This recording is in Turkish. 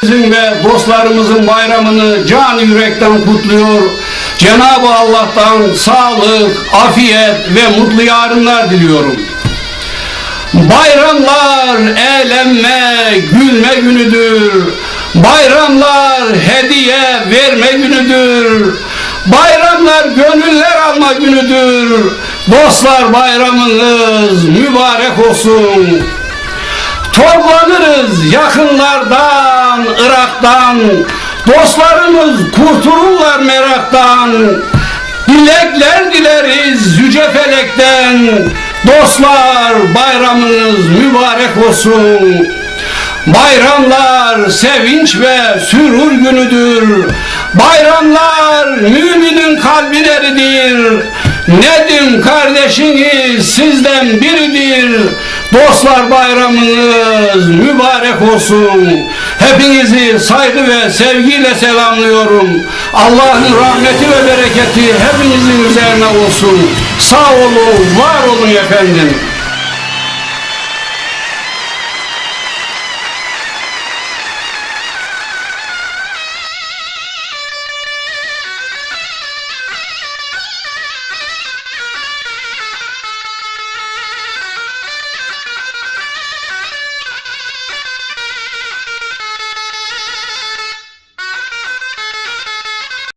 Sizin ve dostlarımızın bayramını can yürekten kutluyor. Cenab-ı Allah'tan sağlık, afiyet ve mutlu yarınlar diliyorum. Bayramlar eğlenme, gülme günüdür. Bayramlar hediye verme günüdür. Bayramlar gönüller alma günüdür. Dostlar bayramınız mübarek olsun. Toplanırız yakınlardan, Irak'tan. Dostlarımız kurtulurlar meraktan. Dilekler dileriz yüce felekten. Dostlar bayramınız mübarek olsun. Bayramlar sevinç ve sürur günüdür. Bayramlar müminin kalbineridir. Nedim kardeşiniz sizden biridir. Dostlar bayramınız mübarek olsun. Hepinizi saygı ve sevgiyle selamlıyorum. Allah'ın rahmeti ve bereketi hepinizin üzerine olsun. Sağ olun, var olun efendim.